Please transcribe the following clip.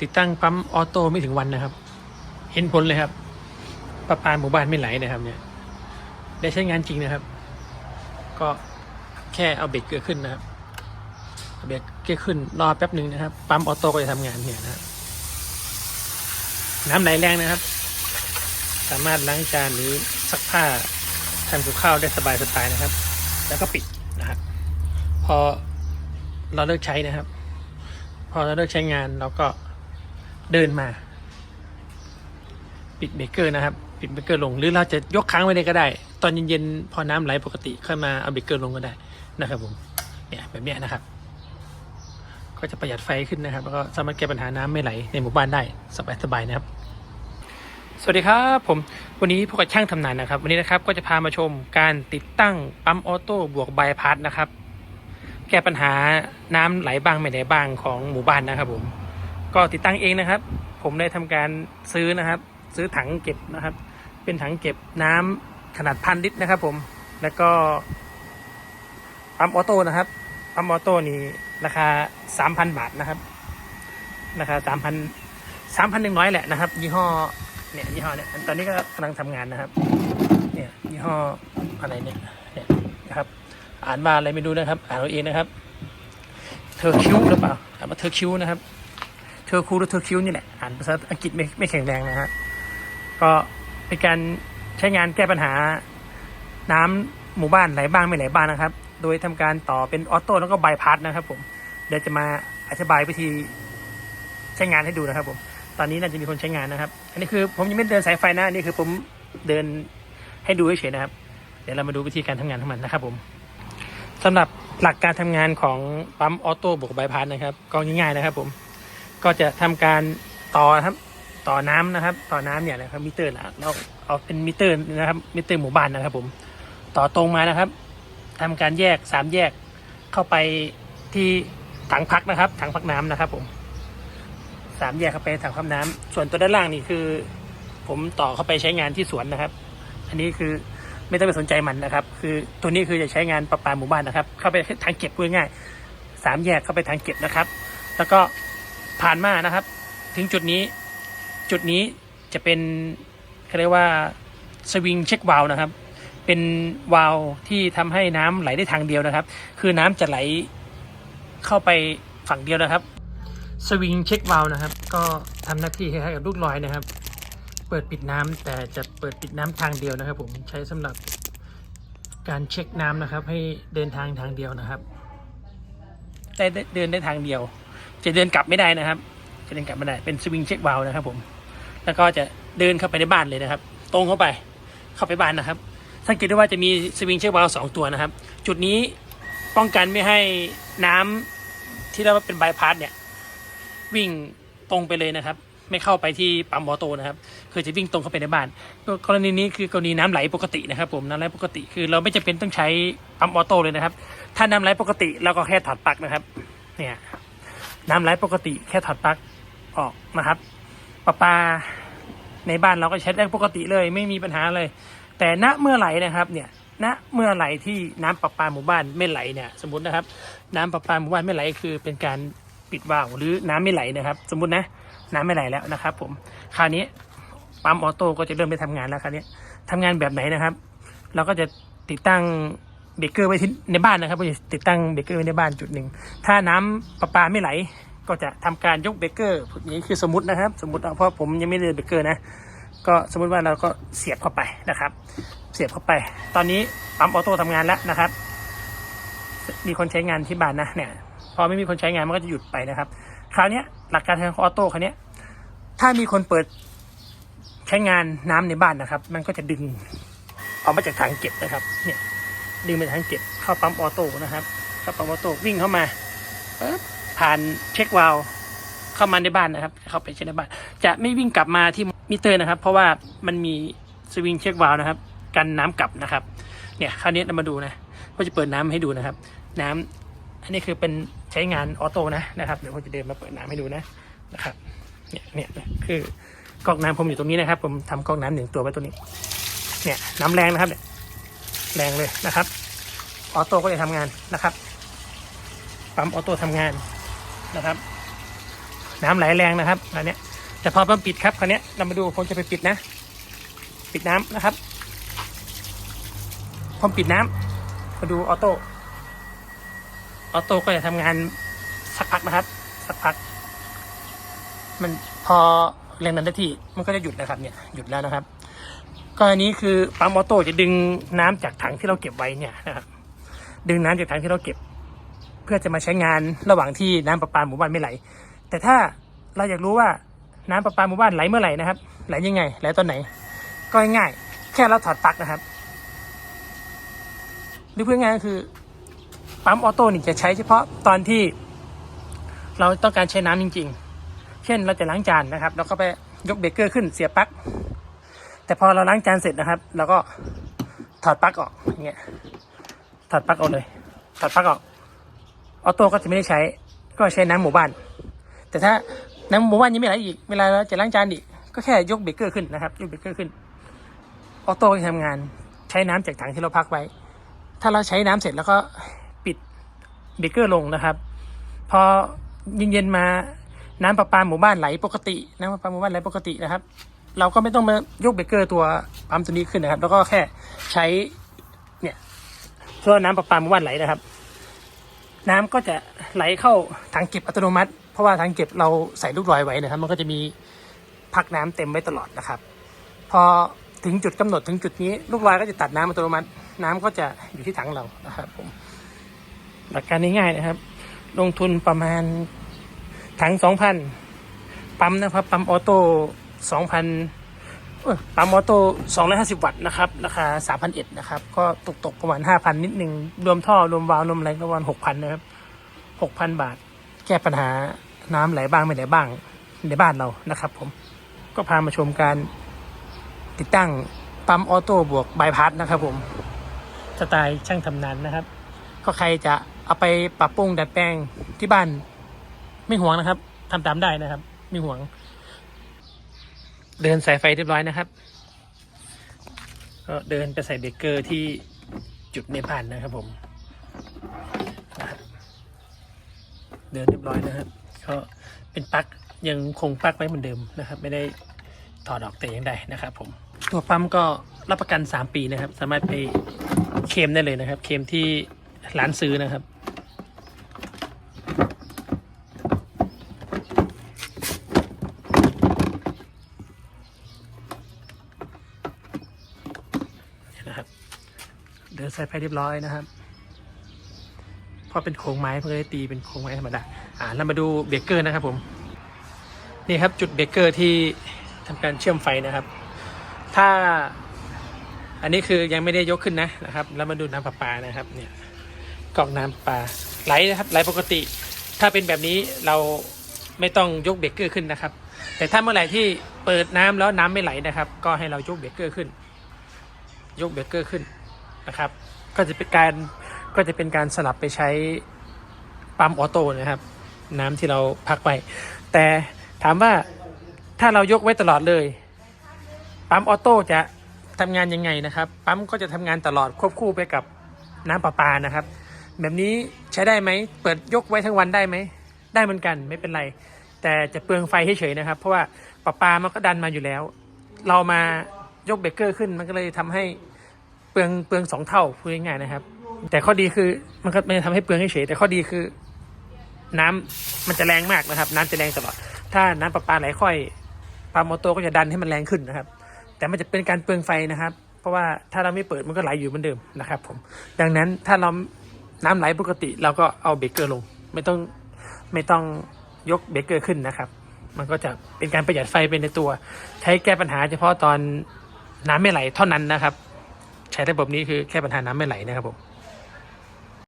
ติดตั้งปั๊มออโต้ไม่ถึงวันนะครับ เห็นผลเลยครับประปาหมู่บ้านไม่ไหลนะครับ เนี่ย ได้ใช้งานจริงนะครับ ก็แค่เอาเบรกเกอร์ขึ้นนะครับเเบรกเกอร์ขึ้นรอแป๊บหนึ่งนะครับ ปั๊มออโต้ก็จะทำงานเนี่ยนะครับน้ำไหลแรงนะครับ สามารถล้างจานหรือซักผ้าทำกับข้าวได้สบายๆนะครับ แล้วก็ปิดนะครับ พอเราเลิกใช้นะครับ พอเราเลิกใช้งานเราก็ เดินมา ปิดเบรกเกอร์นะครับ ปิดเบรกเกอร์ลง หรือเราจะยกค้างไว้เลยก็ได้ ตอนเย็นๆพอน้ำไหลปกติค่อยมาเอาเบรกเกอร์ลงก็ได้นะครับผมเนี่ยแบบนี้นะครับ ก็จะประหยัดไฟขึ้นนะครับ แล้วก็สามารถแก้ปัญหาน้ำไม่ไหลในหมู่บ้านได้สบายๆนะครับ สวัสดีครับผมวันนี้พวกบช่างทำนานนะครับ วันนี้นะครับก็จะพามาชมการติดตั้งปั๊มออโต้บวกบายพาสนะครับ แก้ปัญหาน้ำไหลบ้างไม่ไหลบ้างของหมู่บ้านนะครับผม ก็ติดตั้งเองนะครับ ผมได้ทำการซื้อนะครับ ซื้อถังเก็บนะครับ เป็นถังเก็บน้ำขนาดพันลิตรนะครับ ผมแล้วก็ปั๊มออโต้นะครับปั๊มออโต้นี่ราคาสามพันบาทนะครับราคาสามพันสามพันหนึ่งร้อยแหละนะครับ ยี่ห้อเนี่ยยี่ห้อเนี่ยตอนนี้ก็กำลังทำงานนะครับ เนี่ยยี่ห้ออะไรเนี่ยเนี่ยนะครับอ่านว่าอะไรไม่รู้นะครับ อ่านเอาเองนะครับ เธอคิวหรือเปล่าอ่านว่าเธอคิวนะครับ เธอคูหรือเธอคิวนี่แหละ อ่านภาษาอังกฤษไม่ไม่แข็งแรงนะฮะ ก็เป็นการใช้งานแก้ปัญหาน้ำหมู่บ้านไหลบ้างไม่ไหลบ้างนะครับ โดยทำการต่อเป็นออโต้แล้วก็บายพาสนะครับผม เดี๋ยวจะมาอธิบายวิธีใช้งานให้ดูนะครับผม ตอนนี้น่าจะมีคนใช้งานนะครับ อันนี้คือผมยังไม่เดินสายไฟนะอันนี่คือผมเดินให้ดูเฉยๆนะครับ เดี๋ยวเรามาดูวิธีการทำงานของมันนะครับผมสำหรับหลักการทำงานของปั๊มออโต้บวกบายพาสนะครับ ก็ง่ายๆนะครับผม ก็จะทำการต่อครับ ต่อน้ำนะครับ ต่อน้ำเนี่ยนะครับมิเตอร์นะเราเอาเป็นมิเตอร์นะครับมิเตอร์หมู่บ้านนะครับ ผม ต่อตรงมานะครับทำการแยกสามแยกเข้าไปที่ถังพักนะครับ ถังพักน้ำนะครับ ผมสามแยกเข้าไปถังพักน้ำส่วนตัวด้านล่างนี่คือ ผมต่อเข้าไปใช้งานที่สวนนะครับ อันนี้คือไม่ต้องไปสนใจมันนะครับ คือตัวนี้คือจะใช้งานประปาหมู่บ้านนะครับ เข้าไปทางเก็บง่ายๆสามแยกเข้าไปทางเก็บนะครับ แล้วก็ ผ่านมานะครับ ถึงจุดนี้จุดนี้จะเป็นเขาเรียกว่าสวิงเช็ควาลนะครับ เป็นวาล์วที่ทำให้น้ำไหลได้ทางเดียวนะครับ คือน้ำจะไหลเข้าไปฝั่งเดียวนะครับ สวิงเช็ควาลนะครับ ก็ทำหน้าที่คล้ายๆกับลูกลอยนะครับ เปิดปิดน้ำแต่จะเปิดปิดน้ำทางเดียวนะครับ ผมใช้สำหรับการเช็คน้ำนะครับ ให้เดินทางทางเดียวนะครับได้ได้เดินได้ทางเดียว จะเดินกลับไม่ได้นะครับ จะเดินกลับไม่ได้เป็นสวิงเช็ควาลนะครับ ผม แล้วก็จะเดินเข้าไปในบ้านเลยนะครับ ตรงเข้าไปเข้าไปบ้านนะครับ สังเกตได้ว่าจะมีสวิงเช็ควาลสองตัวนะครับ จุดนี้ป้องกันไม่ให้น้ำที่เรียกว่าเป็นบายพาสเนี่ย วิ่งตรงไปเลยนะครับ ไม่เข้าไปที่ปั๊มออโตนะครับคือจะวิ่งตรงเข้าไปในบ้าน กรณีนี้คือกรณีน้ำไหลปกตินะครับ ผมน้ำไหลปกติคือเราไม่จำเป็นต้องใช้ปั๊มออโตเลยนะครับ ถ้าน้ำไหลปกติเราก็แค่ถอดปลั๊กนะครับ เนี่ย น้ำไหลปกติแค่ถอดปลั๊กออกนะครับประปาในบ้านเราก็ใช้ได้ปกติเลย ไม่มีปัญหาเลย แต่ณเมื่อไหร่นะครับเนี่ยณเมื่อไหร่ที่น้ำประปาหมู่บ้านไม่ไหลเนี่ยสมมตินะครับ น้ำประปาหมู่บ้านไม่ไหลคือเป็นการปิดวาล์วหรือน้ำไม่ไหลนะครับ สมมตินะน้ำไม่ไหลแล้วนะครับ ผมคราวนี้ปั๊มออโต้ก็จะเริ่มไปทำงานแล้วคราวนี้ทำงานแบบไหนนะครับ เราก็จะติดตั้ง เบรกเกอร์ไว้ที่ในบ้านนะครับก็จะติดตั้งเบรกเกอร์ไว้ในบ้านจุดหนึ่ง ถ้าน้ำประปาไม่ไหล ก็จะทำการยกเบรกเกอร์นี้คือสมมตินะครับ สมมติเอาเพราะผมยังไม่เดินเบรกเกอร์นะ ก็สมมติว่าเราก็เสียบเข้าไปนะครับ เสียบเข้าไป ตอนนี้ปั๊มออโต้ทำงานแล้วนะครับ มีคนใช้งานที่บ้านนะเนี่ย พอไม่มีคนใช้งานมันก็จะหยุดไปนะครับ คราวนี้หลักการทางออโต้คราวนี้ถ้ามีคนเปิดใช้งานน้ำในบ้านนะครับ มันก็จะดึงออกมาจากถังเก็บนะครับ เนี่ย ดึงไปถังเก็บเข้าปั๊มออโต้นะครับเข้าปั๊มออโต้วิ่งเข้ามาผ่านเช็ควาล์เข้ามาในบ้านนะครับ เข้าไปใช้ในบ้าน จะไม่วิ่งกลับมาที่มิเตอร์นะครับ เพราะว่ามันมีสวิงเช็ควาล์นะครับ กันน้ำกลับนะครับ เนี่ยคราวนี้เรามาดูนะก็จะเปิดน้ำให้ดูนะครับ น้ำอันนี้คือเป็นใช้งานออโต้นะนะครับเดี๋ยวผมจะเดินมาเปิดน้ำให้ดูนะนะครับ เนี่ยเนี่ยคือกอกน้ำผมอยู่ตรงนี้นะครับ ผมทำกอกน้ำหนึ่งตัวไว้ตัวนี้ เนี่ยน้ำแรงนะครับเนี่ย แรงเลยนะครับออโต้ก็จะทำงานนะครับปั๊มออโต้ทำงานนะครับ น้ำไหลแรงนะครับอันนี้แต่พอมันปิดครับคราวนี้เรามาดูผมจะไปปิดนะ ปิดน้ำนะครับผมปิดน้ำมาดูออโต้ออโต้ก็จะทำงานสักพักนะครับ สักพัก มันพอ แรงดันได้ที่มันก็จะหยุดนะครับเนี่ยหยุดแล้วนะครับ ก็อันนี้คือปั๊มออโต้จะดึงน้ำจากถังที่เราเก็บไว้เนี่ยนะครับดึงน้ำจากถังที่เราเก็บ เพื่อจะมาใช้งานระหว่างที่น้ำประปาหมู่บ้านไม่ไหล แต่ถ้าเราอยากรู้ว่าน้ำประปาหมู่บ้านไหลเมื่อไหร่นะครับไหลยังไงไหลตอนไหน ก็ง่ายแค่เราถอดปลั๊กนะครับหรือเพื่อง่ายก็คือปั๊มออโต้นี่จะใช้เฉพาะตอนที่เราต้องการใช้น้ำจริง ๆ เช่นเราจะล้างจานนะครับ เราก็ไปยกเบเกอร์ขึ้นเสียบปลั๊กแต่พอเราล้างจานเสร็จนะครับเราก็ถอดปลั๊กออกอย่างเงี้ยถอดปลั๊กออกเลย ถอดปลั๊กออกออโต้ก็จะไม่ได้ใช้ ก็ใช้น้ำหมู่บ้าน แต่ถ้าน้ำหมู่บ้านยังไม่ไหลอีกเวลาเราจะล้างจานอีกก็แค่ยกเบเกอร์ขึ้นนะครับยกเบเกอร์ขึ้นออโต้จะทำงานใช้น้ำจากถังที่เราพักไว้ ถ้าเราใช้น้ำเสร็จแล้วก็ปิดเบเกอร์ลงนะครับ พอเย็นๆมา น้ำประปาหมู่บ้านไหลปกติ น้ำประปาหมู่บ้านไหลปกตินะครับ เราก็ไม่ต้องมายกเบรกเกอร์ตัวปั๊มตัวนี้ขึ้นนะครับ แล้วก็แค่ใช้เนี่ยเพื่อน้ำประปาหมู่บ้านไหลนะครับ น้ำก็จะไหลเข้าถังเก็บอัตโนมัติ เพราะว่าถังเก็บเราใส่ลูกลอยไว้นะครับ มันก็จะมีพักน้ำเต็มไว้ตลอดนะครับ พอถึงจุดกำหนดถึงจุดนี้ ลูกลอยก็จะตัดน้ำอัตโนมัติ น้ำก็จะอยู่ที่ถังเรานะครับผมหลักการง่ายๆนะครับ ลงทุนประมาณ ถังสองพันปั๊มนะครับ ปั๊มออโต้สองพันปั๊มออโต้สองร้อยห้าสิบวัตต์นะครับ ราคาสามพันเอ็ดนะครับ ก็ตกตกประมาณห้าพันนิดหนึ่งรวมท่อ รวมวาล์วรวมอะไรก็ประมาณหกพันนะครับหกพันบาท แก้ปัญหาน้ำไหลบ้างไม่ไหลบ้างในบ้านเรานะครับ ผม ก็พามาชมการติดตั้งปั๊มออโต้บวกบายพาสนะครับ ผม สไตล์ช่างทำนานนะครับ ก็ใครจะเอาไปปรับปรุงดัดแปลงที่บ้าน ไม่ห่วงนะครับทำตามได้นะครับ ไม่ห่วง เดินสายไฟเรียบร้อยนะครับก็เดินไปใส่เบรกเกอร์ที่จุดในบ้านนะครับผม เดินเรียบร้อยนะครับก็เป็นปลั๊กยังคงปลั๊กไว้เหมือนเดิมนะครับ ไม่ได้ถอดออกแต่อย่างใดนะครับ ผม ตัวปั๊มก็รับประกัน 3 ปีนะครับ สามารถไปเคมได้เลยนะครับ เคมที่ร้านซื้อนะครับ เดินสายไฟเรียบร้อยนะครับ พอเป็นโครงไม้เพื่อได้ตีเป็นโครงไม้ธรรมดาอ่าเรามาดูเบรกเกอร์นะครับผมนี่ครับจุดเบรกเกอร์ที่ทำการเชื่อมไฟนะครับ ถ้าอันนี้คือยังไม่ได้ยกขึ้นนะนะครับ แล้วมาดูน้ำประปานะครับเนี่ยกรอกน้ำประปาไหลนะครับไหลปกติ ถ้าเป็นแบบนี้เราไม่ต้องยกเบรกเกอร์ขึ้นนะครับ แต่ถ้าเมื่อไหร่ที่เปิดน้ำแล้วน้ำไม่ไหลนะครับ ก็ให้เรายกเบรกเกอร์ขึ้น ยกเบรกเกอร์ขึ้น นะครับ ก็จะเป็นการก็จะเป็นการสลับไปใช้ปั๊มออโต้นะครับ น้ำที่เราพักไว้แต่ถามว่าถ้าเรายกไว้ตลอดเลย ปั๊มออโต้จะทำงานยังไงนะครับ ปั๊มก็จะทำงานตลอดควบคู่ไปกับน้ำประปานะครับ แบบนี้ใช้ได้ไหมเปิดยกไว้ทั้งวันได้ไหมได้เหมือนกันไม่เป็นไร แต่จะเปลืองไฟเฉยๆนะครับ เพราะว่าประปามันก็ดันมาอยู่แล้ว เรามายกเบรกเกอร์ขึ้นมันก็เลยทำให้ ปลืองเปลืองสองเท่าพูดง่ายๆนะครับ แต่ข้อดีคือมันก็ไม่ได้ทำให้เปลืองเฉยแต่ข้อดีคือ น้ำมันจะแรงมากนะครับ น้ำจะแรงตลอด ถ้าน้ำประปาไหลค่อยปั๊มออโต้ก็จะดันให้มันแรงขึ้นนะครับ แต่มันจะเป็นการเปลืองไฟนะครับ เพราะว่าถ้าเราไม่เปิดมันก็ไหลอยู่เหมือนเดิมนะครับ ผม ดังนั้นถ้าเราน้ำไหลปกติเราก็เอาเบรกเกอร์ลง ไม่ต้องไม่ต้องยกเบรกเกอร์ขึ้นนะครับ มันก็จะเป็นการประหยัดไฟเป็นในตัว ใช้แก้ปัญหาเฉพาะตอนน้ำไม่ไหลเท่านั้นนะครับ ช้ระบบนี้คือแค่ปัญหาน้ำไม่ไหลนะครับผม